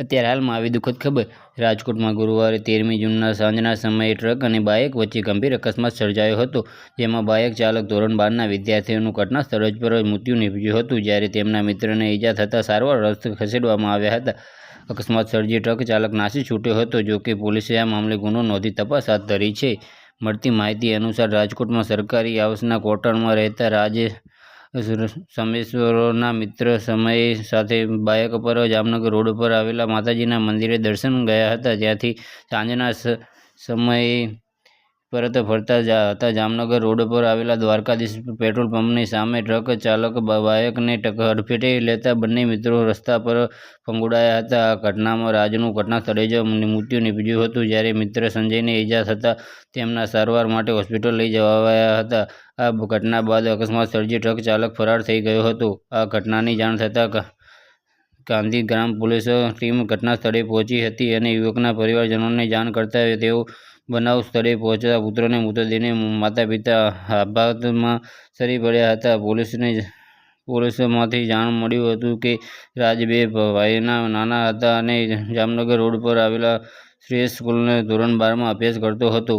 અત્યારે હાલમાં આવી દુઃખદ ખબર, રાજકોટમાં ગુરુવારે તેરમી જૂનના સાંજના સમયે ટ્રક અને બાઇક વચ્ચે ગંભીર અકસ્માત સર્જાયો હતો, જેમાં બાઇક ચાલક ધોરણ બારના વિદ્યાર્થીઓનું ઘટના સ્થળ પર મૃત્યુ નીપજ્યું હતું, જ્યારે તેમના મિત્રને ઈજા થતાં સારવાર રસ્ત ખસેડવામાં આવ્યા હતા. અકસ્માત સર્જી ટ્રક ચાલક નાસી છૂટ્યો હતો, જો કે પોલીસે આ મામલે ગુનો નોંધી તપાસ હાથ ધરી છે. મળતી માહિતી અનુસાર રાજકોટમાં સરકારી આવાસના ક્વાર્ટરમાં રહેતા રાજે સમેશ્વરોના મિત્ર સમયે સાથે બાઇક પર જામનગર રોડ પર આવેલા માતાજીના મંદિરે દર્શન ગયા હતા. ત્યાંથી સાંજના સમયે પરત ફરતા હતા. જામનગર રોડ પર આવેલા દ્વારકાધીશ પેટ્રોલ પંપની સામે ટ્રક ચાલક બાઇકને ટક્કર લેતા બંને મિત્રો રસ્તા પર ફંગોળાયા હતા. આ ઘટનામાં રાજનું ઘટના સ્થળે જ મૃત્યુ નીપજ્યું હતું. જ્યારે મિત્ર સંજયને ઈજા થતાં તેમના સારવાર માટે હોસ્પિટલ લઈ જવાયા હતા. આ ઘટના બાદ અકસ્માત સર્જી ટ્રક ચાલક ફરાર થઈ ગયો હતો. આ ઘટનાની જાણ થતાં ગાંધી ગાંધીગ્રામ પોલીસ ટીમ ઘટના સ્થળે પહોંચી હતી અને યુવકના પરિવારજનોને જાણ કરતા તેઓ બનાવ સ્થળે પહોંચતા પુત્રને મૃતદેહને માતા પિતા આઘાતમાં સરી પડ્યા હતા. પોલીસને પોલીસમાંથી જાણ મળ્યું હતું કે રાજ બે ભાઈના નાના હતા અને જામનગર રોડ પર આવેલા શ્રેષ્ઠ સ્કૂલને ધોરણ બારમાં અભ્યાસ કરતો હતો.